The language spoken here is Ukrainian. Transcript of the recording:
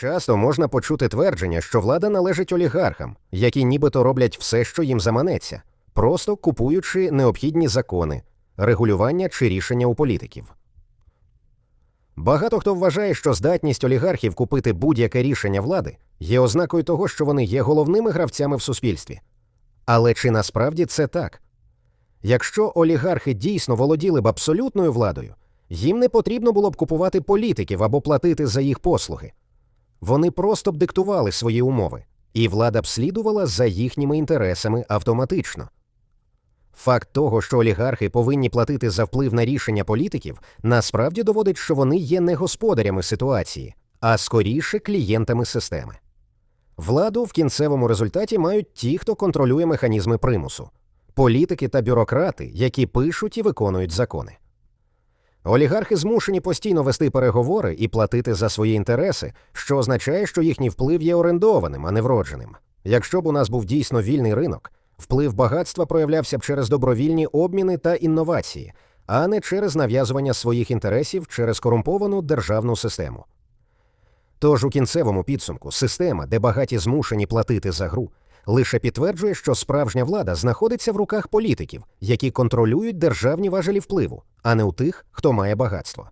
Часто можна почути твердження, що влада належить олігархам, які нібито роблять все, що їм заманеться, просто купуючи необхідні закони, регулювання чи рішення у політиків. Багато хто вважає, що здатність олігархів купити будь-яке рішення влади є ознакою того, що вони є головними гравцями в суспільстві. Але чи насправді це так? Якщо олігархи дійсно володіли б абсолютною владою, їм не потрібно було б купувати політиків або платити за їх послуги. Вони просто б диктували свої умови, і влада б слідувала за їхніми інтересами автоматично. Факт того, що олігархи повинні платити за вплив на рішення політиків, насправді доводить, що вони є не господарями ситуації, а скоріше клієнтами системи. Владу в кінцевому результаті мають ті, хто контролює механізми примусу політики та бюрократи, які пишуть і виконують закони. Олігархи змушені постійно вести переговори і платити за свої інтереси, що означає, що їхній вплив є орендованим, а не вродженим. Якщо б у нас був дійсно вільний ринок, вплив багатства проявлявся б через добровільні обміни та інновації, а не через нав'язування своїх інтересів через корумповану державну систему. Тож у кінцевому підсумку система, де багаті змушені платити за гру, лише підтверджує, що справжня влада знаходиться в руках політиків, які контролюють державні важелі впливу, а не у тих, хто має багатство.